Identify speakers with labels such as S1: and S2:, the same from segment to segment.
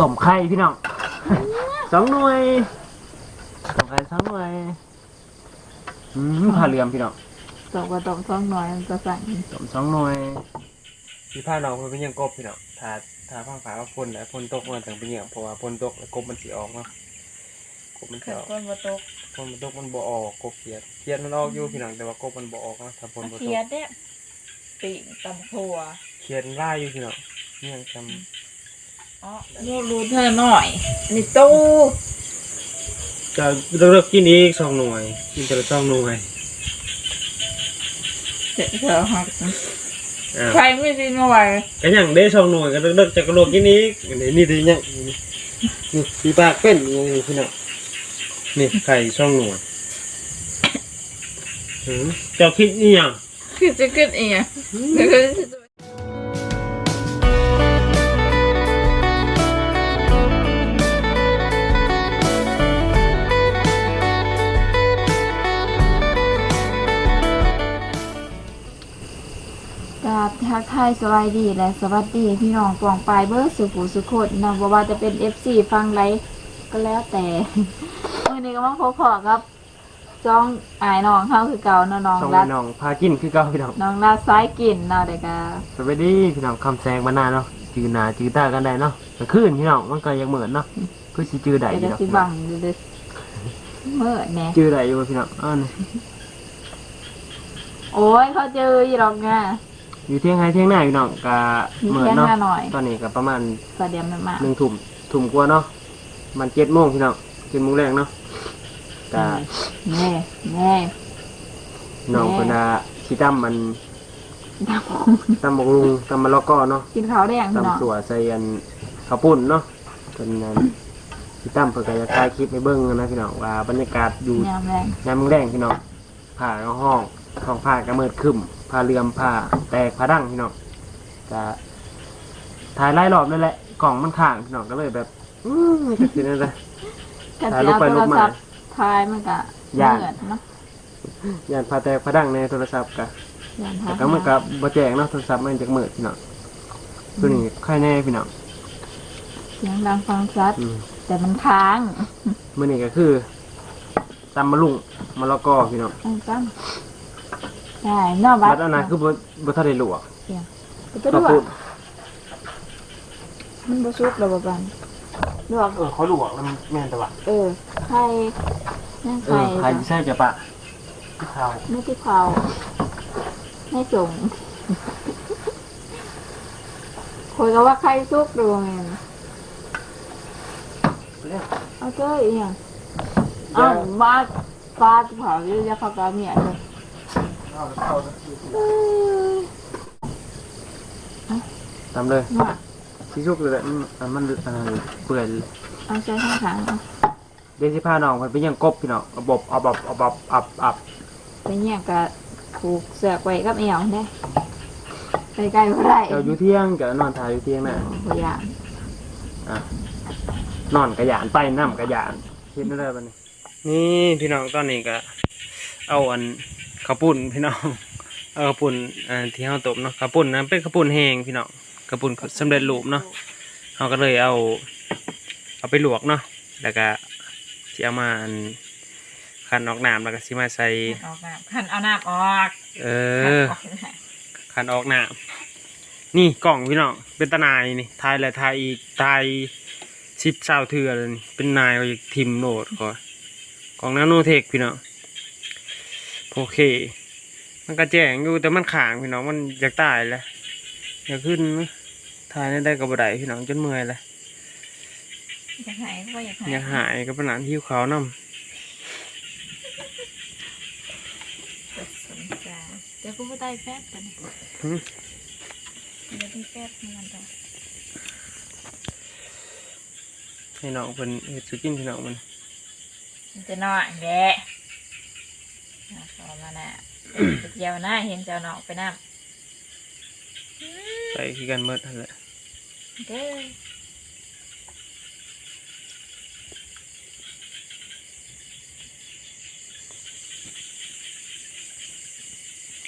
S1: ต้มไข่พี่น้อง สองหน่วยต้มไข่สองหน่วยอืมผ้าเหลือมพี่น้อง
S2: ตกว่าตกสองหน่อยมันจะสั่ง
S1: ต้มสองหน่วยพี่ผ้าน้องเพิ่นเป็นหยังกบพี่น้องถ้าถ้าฟังฝาว่าพ่นแล้วพ่นตกมันถึงเป็นหยังเพราะว่าพ่นตกแล้วกบมันสิออกเนาะกบมันสิ
S2: เกิด
S1: ออก
S2: คนบ่ตก
S1: พ่นมันตกมันบ่ออกกบเขียดเขียดมันออกอยู่พี่น้องแต่ว่ากบมันบ่ออกเนาะถ้าพ่นบ่ต
S2: เขีย
S1: ก
S2: ดเนี่ยปีกตำถั่ว
S1: เขียดมันล่ายอยู่พี่น้องนี่ยังจ
S2: อ๋ อรูดรูดเธอหน่อยนี่ตู้ำ
S1: จะเลิกกินอีกสองหน่วยกินแต่ละสองหน่วย
S2: เสร็จเธอหัก
S1: อ้าว
S2: ใครไม่ดีหน่อย
S1: ก็ยังได้สองหน่วยก็เลิกจากกระโดดกินอีกนี่นี่ดีเนี่ยนี่นี่ปีปากเป็นอย่างนี้พี่น้องนี่ไข่สองหน่วยหืมเจ้าคิดนี่ยัง
S2: คือจะขึ้นเองเดี๋ยวก็จะ ทักทายสวัสดีและสวัสดีพี่น้องกวางปลายเบอร์สุขุสุขดนะบ่ว่าจะเป็น FC ฟังไรก็แล้วแต่มื่อนี้ก็มาพบพอครับจ้องอายน้องเข้าคือเก่าเนาะน้อง
S1: สอง
S2: รัด
S1: น้องพากินคือเก่าพี่น้อง
S2: น้องรัดซ้ายกินเนาะเด็กอะ
S1: สวัสดีพี่น้องคำแซงมานานเนาะจือหนาจือตากันได้เนาะแต่คืนพี่น้องมันก็ยังเหมือนเนาะคือสิจือได้อ
S2: เดี๋ยว
S1: ยู่
S2: จะ
S1: เนาะ
S2: สิบังอยู่เด้อเมื่อแหน่
S1: จือได้อยู่พี่น้องอ้าวนี่
S2: โอ้ยเขาเจออีหรอกไง
S1: อยู่เที่ยงไห้เที่ยงหน้าพี่น้องก็
S2: มี
S1: เหมือน
S2: แค่ห
S1: เนาะ
S2: น้าหน่อย
S1: ตอนนี้ก็ประมาณ
S2: ประเดี๋ยวมันมา
S1: หนึ่งทุ่มทุ่มกว่าเนาะมันเจ็ดโมงพี่น้องเจ็ดโมงแรกเนาะก็
S2: แน่แน่
S1: น้อง
S2: แม่
S1: เพิ่นว่าสิตำมัน
S2: ด
S1: ตำบักลุงตำมะละกอเนาะำ
S2: กินข้าวแดงพี่น้อง
S1: ตำสัวใส่อันข้าวปุ้นเนาะเป็นอันสิตำเพิ่นก็จะถ่ายคลิปให้เบิ่งนะพี่น้องว่าบรรยากาศอยู่
S2: ยามแรง
S1: ยามมื้อแรงพี่น้องผ้าก็ห้องห้องผ้าก็มืดครึ้ม ผ้าเหลื่อมผ้าแตกผ้าดังพี่น้องก็ถ่ายหลายรอบนั่นแหละกล่องมันข้างพี่น้องก็เลยแบบ อื้อจะกินอะไร
S2: ก็
S1: ถ่าย
S2: จะ
S1: รูป
S2: เอา
S1: ไป
S2: โท
S1: รู
S2: ร
S1: ปมา
S2: ศัพท์ถ่ายมันก็
S1: ย่าน
S2: เหมือนเนาะ
S1: ยานผ้าแตกผ้าดังในโทรศัพท์ก็
S2: ย่าน
S1: แต่ก็มันก็บ่แจ้งเนาะโทรศัพท์มันจะมืดพี่น้องตัวนี้ใครแน่พี่น้อง
S2: เสียงดังฟังชัด
S1: อืม
S2: แต่มันค้าง
S1: มื้อนี้ก็คือตำมะลุงมะละกอพี่น้อง
S2: ต้องตั้ง ได้เนอก
S1: บั
S2: บั
S1: ดอันนั้นคือบ่บ่ทันได้ลวก
S2: ก็
S1: ข้าว
S2: ด้ว
S1: ปุ้
S2: ย
S1: น
S2: มันบ่ชุบแล้วบ่บันลวก
S1: เออเขาลวกแล้วมันแม่นแต่ว่า
S2: เออไข่นั่ง
S1: เอ
S2: ไข่
S1: อใครสิใช่จะปะข้าว
S2: ไม่ที่เผาไม่จงคุยกันว่าไข่ซุกดูไงเอาเจ้าอีกอย่างเอามาปลาเผาเยอะๆเขาก็เมียเลย
S1: ตำเลย
S2: ว่า
S1: สิชุกเลยแหละมันอันมันอันนั้นเปื่อยเลย
S2: เอาใช้ข้างทางเอา
S1: เดี๋ยวสิพาน้องเพิ่นไปยังกบพี่น้องเอาบบเอาบบเอาบบอับอับ
S2: ไปเนี่ยกะผูกเสือกไว้กับเอวได้ไปไกลก็ได้
S1: เดี๋ยวอยู่เที่ยงก็นอนถ่ายอยู่เที่ยงน่ะ
S2: พยายาม
S1: นอนกระยานไปน้ำกระยานเห็นได้บัดนี้นี่พี่น้องตอนนี้ก็เอาอัน ข้าวปุ้นพี่น้องเอาข้าวปุ้นอันที่เฮาต้มเนาะข้าวปุ้นนั้นเป็นข้าวปุ้นแห้งพี่น้องข้าวปุ้นสำเร็จรูปเนาะเฮาก็เลยเอา เอาไปลวกเนาะแล้วก็สิเอามาอันคันออกน้ำแล้วก็สิมาใส่
S2: ออกน้ำขันเอาน้ำออก
S1: เออคันออกน้ำนี่กล่องพี่น้องเป็นตะนายนี่ทายแล้วทายอีกทายสิบสาวเถื่อเลยนี่เป็นนายก็อีกทิมโหนดก่อนกล่องนาโนเทคพี่น้อง โอเค มันก็แจ้งอยู่แต่มันขางพี่น้องมันอยากตายแล้วอยากขึ้นนะทายได้กับบ่ได้พี่น้องจนเมื่อยแล้ว
S2: อยากหายก็อยากหาย
S1: อยากหายกับปนานที่เขาวนำ
S2: สนใจเดี๋ยวกูไปไต่แฟบกัน
S1: หึ
S2: เดี๋ยวพี่แฟบมันต่อ
S1: ให้น้องเพิ่นเฮ็ดสุกินพี่น้องมัน
S2: มันจะนอนแย่ ขอมาน่ะไปเจียวนะเห็นเจ้าเนาะไปน้
S1: ไปคือกันเมิดนั่นแหละำ
S2: เด้อ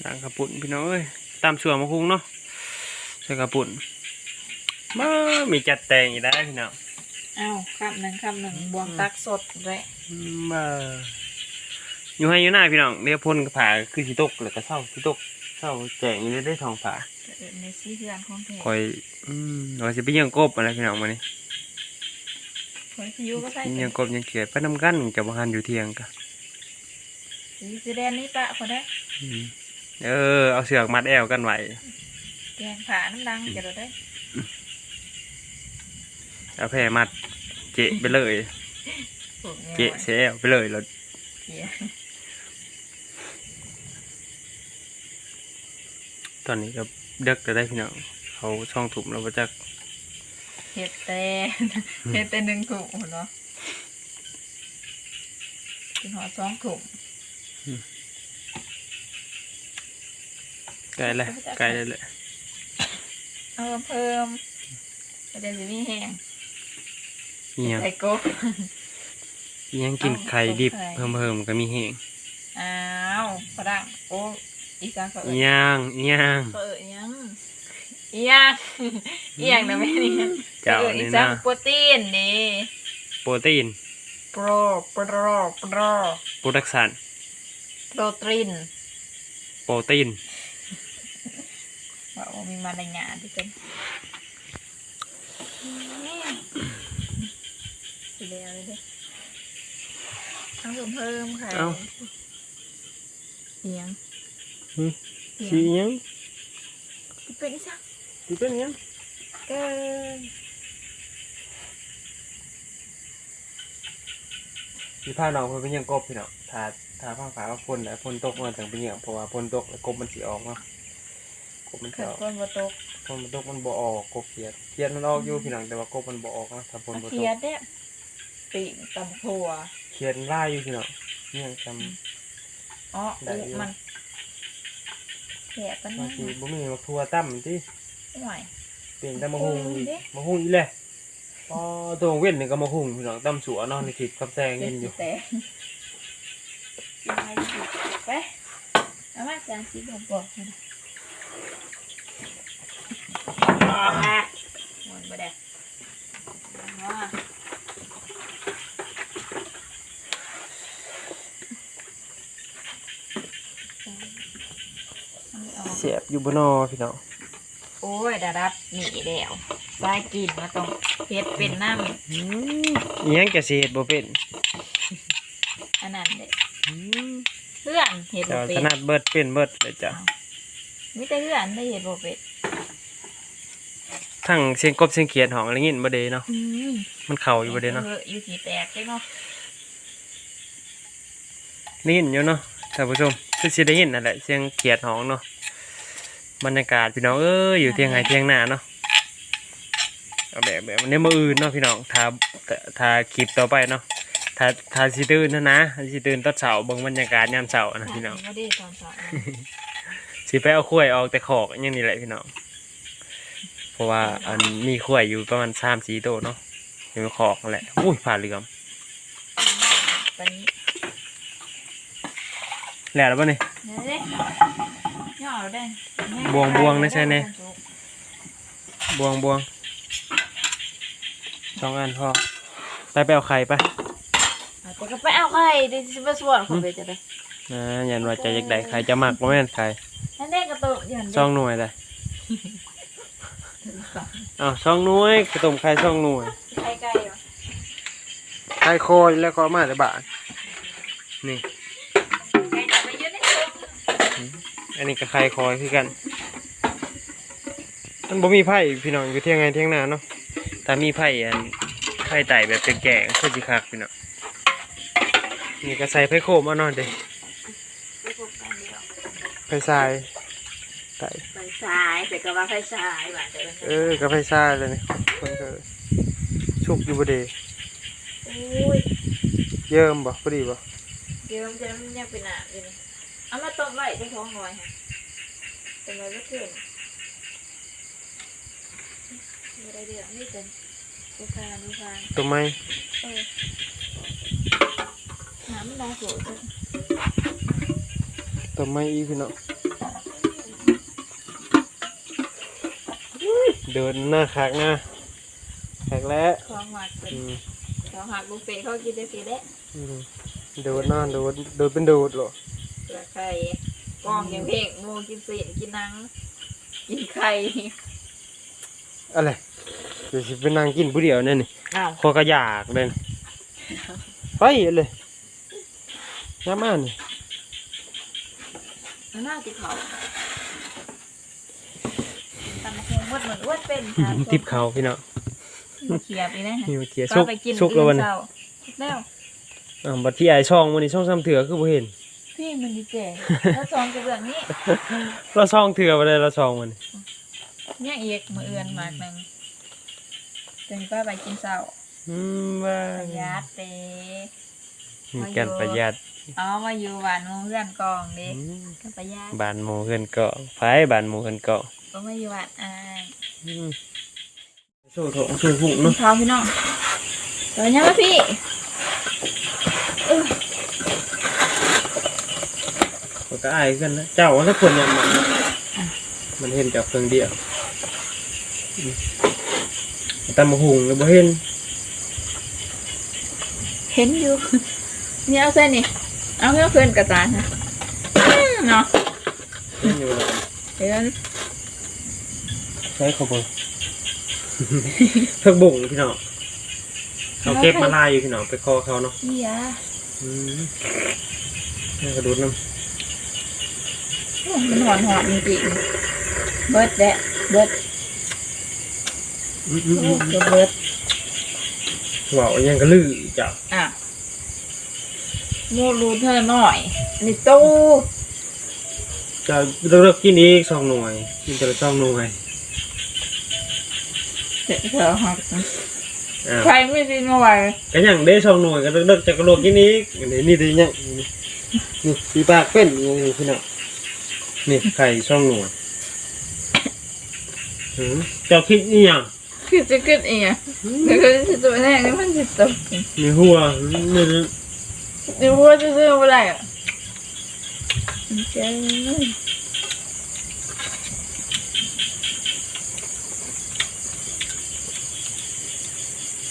S1: ด่างกระปุ่นพี่น้องเอ้ยตามส่วนมาคุงเนาะใส่กระปุ่นมามีจัดแต่งอีกได้วพี่น้อง
S2: อ้าวคำหนึ่งคำหนึ่งบวงตักสดเลย
S1: มา อยู่ให้อยู่หน้าพี่น้องเดี๋ยวพ่นกระผาคือสิตกแล้วก็เศร้าสิตกเศร้าแจงอยู่ได้ได้ทองผา
S2: ในซีเฮือนของแท้
S1: คอยอืมว่าสิไปเยี่ยงกบอะไรพี่น้องมานี่
S2: คนที่อยู่ก็ใส่
S1: เยี่ยงกบยังเขียดไปนำกันจะบ่หันอยู่เที่ยงกะ
S2: สีสีแดงนี่ปะคนได้
S1: อืมเออเอาเสือกมัดแอวกันไว้
S2: แกงขาน้ำดังจะโดดได้
S1: เอาแพรมัดเจะไปเลย
S2: ปลูก
S1: เจะเสียแอวไปเลยแล้ว
S2: เขีย
S1: ตอนนี้ก็เด็กจะได้พี่น้องเขาช่องถุ่มแล้วบ่จัก
S2: เห็ดแต่เห็ดแต่หนึ่งถุงเนาะกินหอสองถุง
S1: ไกลเลยไกลเลยแหละ
S2: เอาเพิ่มประเดี๋ยวจะมีแห้ง
S1: อีหยัง
S2: ใส่กบ
S1: อีหยังกินไข่ดิบ
S2: ไข่
S1: เพิ่มเพิ่มๆก็มีแห้ง
S2: อ้าวฝรั่งโอ้ อีสานเขา
S1: อี
S2: เอ่ย
S1: หยังอีหยัง
S2: เขาเอ่ยยังอีหยังอีหยังนะแม่นี่
S1: เจ้า
S2: เอ่ยอี
S1: นี่
S2: สา
S1: นะ
S2: นโปรตีนนี่
S1: โปรตีน
S2: โปรโปรโปร
S1: โปรดักชัน
S2: โปรตีน
S1: โปรตีน
S2: ว่าโอ้มีมารยาทที่เป็นสีแดงเลยเด้ทั้งเพิ่มเพิ่มไข่
S1: เอ้า
S2: เอียง
S1: หึ
S2: เอีย
S1: สี
S2: ง
S1: อีหยัง
S2: เป็นอีสัก
S1: สีเป็นอีหยัง
S2: เกิน
S1: สีผ้าน้องเพิ่นเป็นหยังกบพี่น้องถ้าถ้าผ้าฝาว่าพ่นแล้วพ่นตกมันถึงเป็นหยังเพราะว่าพ่นตกแล้วกบมันสิออกเนาะกบมันสิ
S2: เกิด
S1: ออก
S2: คนบ่ตก
S1: พ่นมันตกมันบ่ออกกบเขียดเขียดมันออกอยู่พี่น้องแต่ว่ากบมันบ่ออกเนาะถ้าพ่นบ่ต
S2: เทีย
S1: ก
S2: ดเนี่ยปีกตำถั่ว
S1: เขียดมันล่ายอยู่พี่น้องเนี่ยจำ
S2: อ๋อ
S1: ได้
S2: อุ
S1: อยู่
S2: มัน แผลปัน
S1: บา
S2: นั้
S1: ง
S2: น
S1: ทีบ่มีมักทั่วตั้มติ
S2: ห่วย
S1: เปลี่ยนแต่มาหุงอีก
S2: เด้
S1: มาหุงอีแหละอ๋อตัวเว้นนี่ก็มาหุงพี่น้องตั้มสัวเนาะในคลิปกับแซง
S2: เป็
S1: เงิ
S2: น
S1: นอ
S2: สี
S1: ยู่
S2: แตงยังไงสิไปเอามาจานสีบอกบอกๆนะอะหมดบ่ได้อ๋อ
S1: เสียบอยู่บนนอพี่น้อง
S2: โอ้ยดาดับหนีแล้วสายกินมาต้องเฮ็ดเป็นน้
S1: อืมอิหยังจะสิเฮ็ดบ่เป็นำ
S2: อันนั้นเด็
S1: อืม
S2: เพื่อนเฮ็ด
S1: แต่
S2: บ่
S1: ว่า
S2: เป็
S1: ถ
S2: น
S1: นัดเบิดเป็นเบิดเลยจ้ะ
S2: มีแต่เพื่อนได้เฮ็ดบ่เป็น
S1: ทั้งเสียงกบเสียงเขียดห้องอะไรเงี้ยบ่ได้เนาะ
S2: อืม
S1: มันเข้าอยู่บ่ได้เนาะ
S2: อออยู่ที่แตกเลยเนาะ
S1: ได้ยินอยู่เนาะท่านผู้ชม คือสิได้ยินนั่นแหละเสียงเขียดห้องเนาะบรรยากาศพี่น้องเอ้ยอยู่เที่ยงไห้เที่ยงหน้าเนาะเอาแบบแบบในมื้ออื่นเนาะพี่น้องถ้าถ้าคลิปต่อไปเนาะถ้าถ้าสิตื่นนะนะสิตื่นตอนเช้าเบิ่งบรรยากาศยามเช้านะพี่น้อง
S2: บ่ได้ตอนสอนนะ
S1: สิไปเอาข้วยออกแต่ขอกอย่างนี้แหละพี่น้องเพราะว่าอันมีข้วยอยู่ประมาณสามสี่โตวเนาะอยู่ในขอกนั่นแหละอุ้ยผ่าเหลือม
S2: ตอนนี้
S1: แล้วแล้วป่ะนี่
S2: เดี๋ยวเด้ย่อได้
S1: บวงบวงนะใช่ไหม บวงบวงสองอันพอไปไปเอาไข่ไป
S2: เอาแต่ก็ไปเอาไข่ดิสิมาสวนเขาไปจะได้
S1: นะยันว่าจะอยากได้ไข่จะหมักบ่แม่นไข่
S2: นั่นเด้กระตุกอย่าง
S1: ช่องหน่วยเลยอ้าวช่องหน่วยกระตุ่มไข่ช่องหน่วย
S2: ไข่ไก่เหรอ
S1: ไข่โคอยแล้วก็เอามาแต่บาทนี่ อันนี้ก็ไข่คอยคือกัน มันบ่มีไผ่พี่น้องอยู่เที่ยงไงเที่ยงนาเนาะถ้ามีไผ่อันไผ่ไต่แบบแก่ๆคือสิคักพี่น้องนี่ก็ใส่ไผ่โคมเอาเนาะเด้
S2: ไปพบกันเดียว
S1: ไผ่ทรายไต่
S2: ไฟสายแต่ก็ว่าไฟสายบาดเจ็บ
S1: เออก็ไผ่ทรายเลยนี่คนก็ชุกอยู่บ่เด้
S2: โอ้ย
S1: เยิ่มบ่พอดีบ่
S2: เดี๋ยวมันจะมันยังเป็นอะอยู่นี่ เอามาต้มไว้ที่ท้องหน่อยค่ะเป็นไรไม่ขึ้นไม่ได้เดือดไม่เป็นลูกค้าลูกค้า
S1: ตัวไม้
S2: เออน้ำมันได้สวยจัง
S1: ตัวไม้อีกพี่น้องเดินหน้าคักหน้ากแล้ว
S2: ของหมักเป็น
S1: อืม
S2: ของหักบุฟเฟ่ต์เขากินได้สิเด้
S1: อืมดูดเนอนดูดดูดเป็นดูดเหรอ
S2: เป ลือกไข่กล้องยังเพลงโมกินเศษกินหนัง กินไข่
S1: อะไรเดี๋ยวสิเป็นนางกินผู้เดียวเนี่ยนี่
S2: อ้าว
S1: คอยก็อยากเลยไปเลยย้ำมานี่
S2: มันน่าติเขาตำมะฮงมดเหมือนอ้วนเป็นค่ะ
S1: ทิปเขาพี่น้อง
S2: มาเขียบอีกนะ
S1: นี่มาเขีย
S2: ก็
S1: ชุก
S2: ไปกิน
S1: ชุกแล้ววันนี้
S2: เช้าแล้ว
S1: อ่าบัดที่ไอช่องวันนี้ช่องซ้ำเถื่อคือบ่เห็น
S2: พี่มันดีเจแล้วซองกระเบื้องนี้
S1: เราช่องเถื่อไปเลยเราช่องมัน
S2: เนี่ยเอกมือเอือนมากหนึ่งจึงป้าไปกินเช้า
S1: อืมว่า
S2: ประหยัดเต้
S1: มีการประหยัด
S2: เอามาอยู่บ้านหมูเพื่อนกองเด็ก
S1: อืม
S2: ก็ประหยัด
S1: บ้านหมูเฮือนเกาะไผบ้านหมูเฮือนเกาะ
S2: ก็มาอยู่บ้านอาย
S1: อืมโซ่ถงโซ่หุ่งเนาะ
S2: ข้าวพี่น้องเดี๋ยวยังมาพี่
S1: มันก็อายกันนะเจ้าว่าถ้าคนยังมันนะมันเห็นจากเครื่องเดียวอืมตำมะหุงก็บ่เห็น
S2: เห็นอยู่นี่เอาเส้นนี่เอาเพื่อเพื่อนกระตานนะอืมเนาะ
S1: เห็นอยู่แล้ว
S2: เห็น
S1: ใช้เขาบ่เพิ่งบุ่งพี่น้องเขาเก็บมาลายอยู่พี่น้องไปคอเขาเนาะ
S2: นี่ยา
S1: อืมนี่กระดูดน้
S2: โอ้ มันหอนหอนจริงๆเบิดแดะเบิดำ
S1: อืมอืม
S2: โอ้
S1: อืม
S2: เกือบเบิด
S1: ว่าวยังกระลือจ้ะ
S2: อะโมรูเธอหน่อยนี่ตู้
S1: จะเลิกกินอีกสองหน่วยกินแต่ละสองหน่วย
S2: เดี๋ยวเธอหัก
S1: อ่า
S2: ใครไม่ดีหน่อย
S1: ก็ยังได้สองหน่วยก็เลิกจะกระโดดกินอีกอันนี้นี่ดีเนี่ยนี่นี่ปีปากเป็นนี่พี่น้อง นี่ไข่สองหน่วยอืมเจ้าคิดนี่ยัง
S2: คือจะขึ้นเองอะเดี๋ยวก็จะตัวแรกนี่มันจะตก
S1: มีหัวนี่นี่
S2: เดี๋ยวว่าจะซื้ออะไรอะเจ๊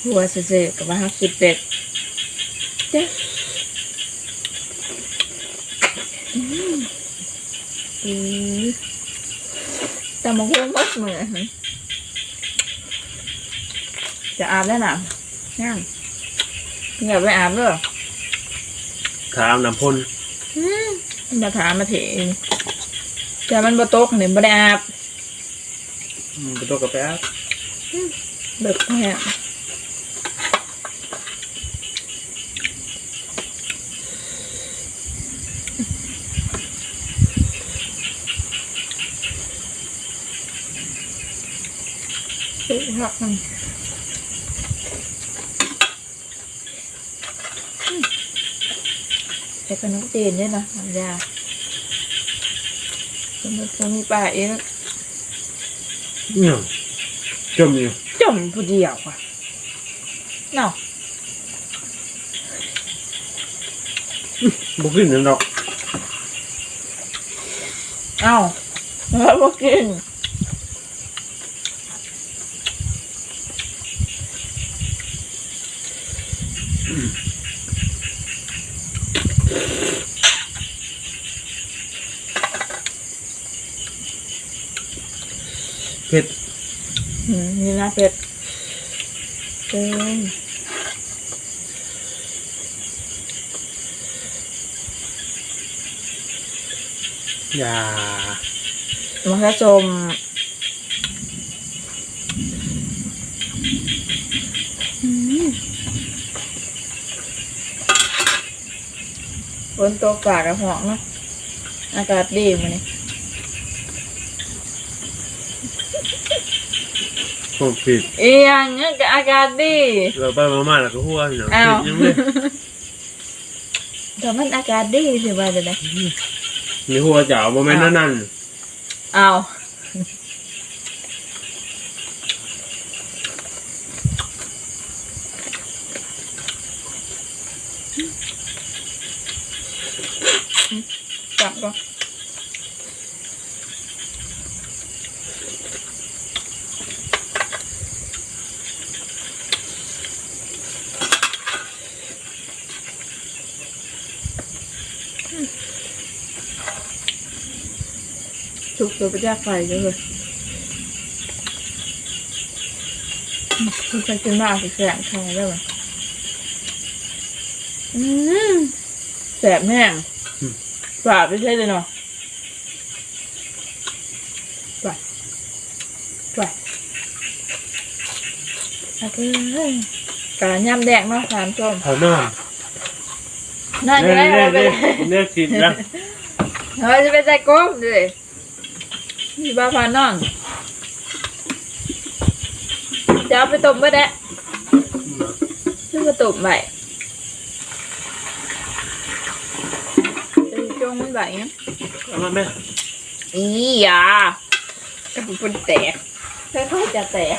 S2: หัวเสือๆกับว่าฮักคิดเป็ดเจ๊อืม อืมแต่มันคงมัดมือจะอาบแล้วนะยังอย่าไปอาบด้วย
S1: ถามน้ำพ่น
S2: อืมมาถามมาเถเองแต่มันบ่ตกเนี่ยบ่ได้อาบ
S1: อืมไปตัวกับแป๊บ
S2: เบิกแห้งเฮ้ยหักมันอืม ใส่ขนมจีนด้วยนะน้ำยาสมุนไพรมีป่าเอง
S1: เนี่ยจมอยู่
S2: จมผู้เดียวอะเนาะ
S1: บุกินนั่นดอก
S2: เอ้าแล้วบ่กิน
S1: เผ็ด
S2: อืมนี่นะเป็ดเต็ม
S1: อย่า
S2: มันก็จมอืมฝนตกปากกระหองเนาะอากาศดีมื้อนี้
S1: ผมผิด
S2: อีหยังเนี่ยก็อากาศดี
S1: เราไปมาม่าแล้วก็หัวพี่น้อง
S2: อ้าว
S1: ผิดยังเลย
S2: แต่มันอากาศดีสิว่าจะได้
S1: มีหัวเจ้าโมเมนต์นั่นนั่น
S2: เอาจับก่อน ตัวไปแยกไฟเลยคุณเคยกินมากสิแสบทายได้ไหมอืมแสบแห้งฝาดไม่ใช่เลยเนาะไปไปเอาไปเลยการย่ำแดงเนาะทานส้ม
S1: เขานอน
S2: น่าจะได้เอาไป
S1: เนื้อกินแล้ว
S2: เฮ้ยจะไปใจก้มเลย มีบ้าพานอนจะเอาไปต้มเมื่อไดะซึ่งมาต้มใบจะจงมันใบเงี้ย
S1: เอามาแม่
S2: อีหยากับปุ่นแตกค่อยๆจะแตก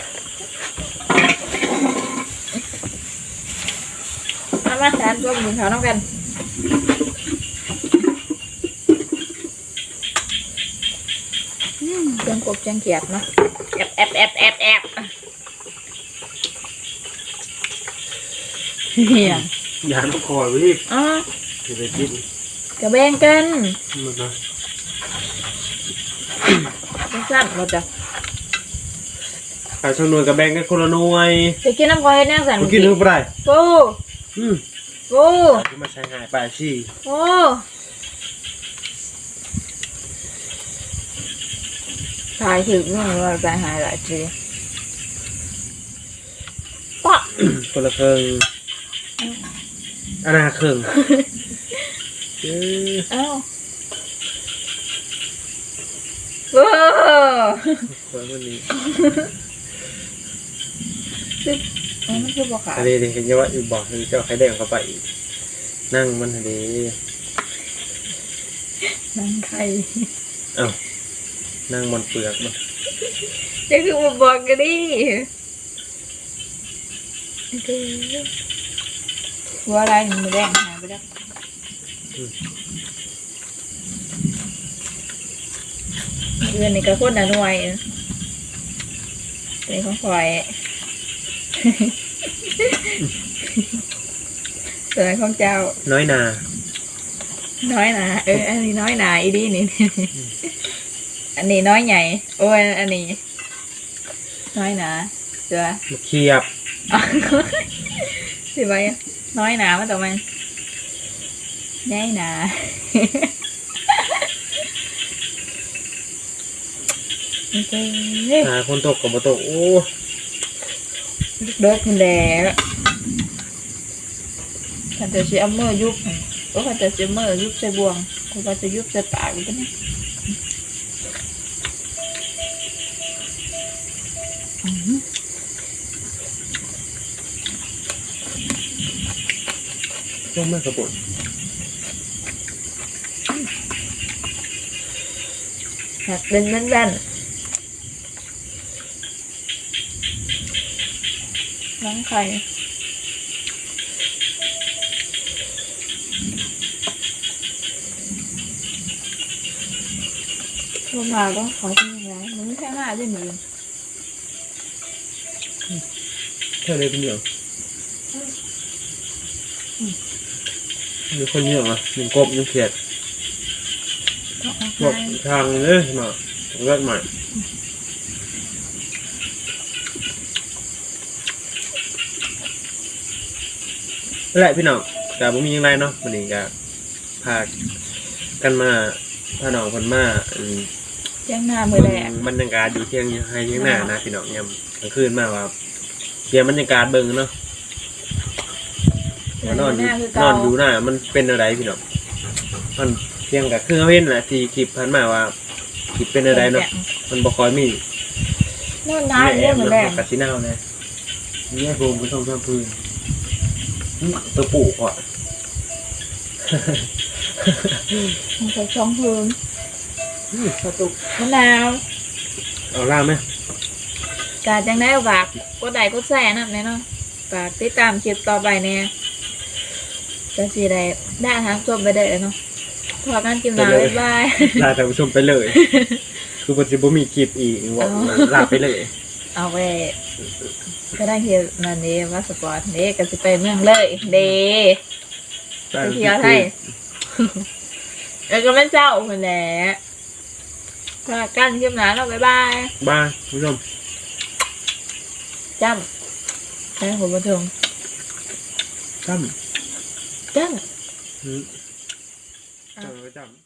S2: เอามาทานตัวหมูเขาน้องกัน อืมจังกบจังเขียดเนาะแอบแอบแอบแอบแอบเฮีย
S1: อย่าต้องคอยไว้อีก
S2: อ๋อ
S1: จะไปกิน
S2: กระแบ่งกัน
S1: มันนะ
S2: จังสั่นเราจะ
S1: ขายช่างหน่วยกับแบงกันคนละหน่วย
S2: จะกินน้ำกอยแน่สั่น
S1: มันกินทุกไร
S2: โก้
S1: อืม
S2: โก้
S1: ที่มาใช้หายไปชี่
S2: โก้ ถ่ายถึงเรื่องว่าใจหายหลายทีปะ
S1: คนละเครื่องอันนาเครื่องเออ
S2: เอ้าโอ้
S1: คนคนนี้
S2: มันคือบอกขา
S1: อันนี้เด็กเห็นว่าอยู่บอกให้เจ้าไข่แดงเข้าไปอีกนั่งมันอันนี้
S2: นังไข่
S1: เอ้า นั่งบนเปลือกมัน
S2: จะคือมาบอกกันดิหัวอะไรมันแดงหายไปแล้วเดือนนี้ก็คนละหน่วยเป็นของข่อยส่วนของเจ้า
S1: น้อยนา
S2: น้อยหนา เอออันนี้น้อยหนาอีดีนี่ อันนี้น้อยใหญ่ โอ้ยอันนี้ น้อยหนาเสือ
S1: มาเคียบ
S2: อ๋อสิไปน้อยหนามาต่อมันใหญ่หนาโอเค
S1: หาคนตกกับมาตกโอ้
S2: เด็กคุณแดงขันจะเสียมือยุบก็ขันจะเสียมือยุบใส่บวงกูก็จะยุบใส่ปากกูปะ
S1: ต้องไม่กระปุก
S2: หักเป็นแน่นๆน้องไข่ลงมาก็ขอที่ยังไงมันไม่แค่หน้าด้วยมือ
S1: เท่าไรเป็นเหนียว มีคนเหนียวอะหนึ่งกบหนึ่งเขียด
S2: ก็เอา
S1: บอก
S2: ไป
S1: ทางเลยมาเลือดใหม่นั่นแหละพี่น้องแต่ผมมีอยังไงเนาะวันนี้ก็พากันมาพาน้องคนมาอืม
S2: เจ้งหน้ามือแรก
S1: บรรยากาศอยู่เที่ยงอยู่ให้เที่ยงหน้านะพี่น้องยำกลางคืนมาว่าเปลี่ยนบรรยากาศเบิ่งเนาะว่า นอนอยู่นอนอยู่หน้ามันเป็นอะไรพี่น้องมันเพียงกับเครื่องเว้นแหละที่คลิปพันมาว่าคลิปเป็นอะไรเนาะมันบ่คอยมี
S2: นอนนานเรื่องมือแรก
S1: กับสีนาวนะนี่โฮมก็ต้องทำพื้นอื้อตัวปู่ก่อน
S2: มันใส่ช่องพื้น
S1: ประตู
S2: มะนาว
S1: เอาล่างไหม
S2: กาจังได้ฝากกดไลค์กดแชร์นะแน่เนาะฝากติดตามคลิปต่อไปเนี่ย ก็สีได้ได้ทางชมไปได้เลยเนาะพอกันกินน้ำบ๊ายบาย
S1: ลาท่านผู้ชมไปเลย คือมันจะบ่มีคลิปอีกว่าลาไปเลย
S2: เอาไว้ก็ได้เฮียมานนี้ว่าสปอร์ตเด้ก็จะไปเมืองเลยเด้ไปเที่ยวไทยแล้วก็ไม่เจ้าคนแหละพอกันกินน้ำแล้วบ๊ายบาย
S1: บายผู้ชม
S2: จ้ำได้ผมมาถึง
S1: จ้ำ จ้าจำไว้จำ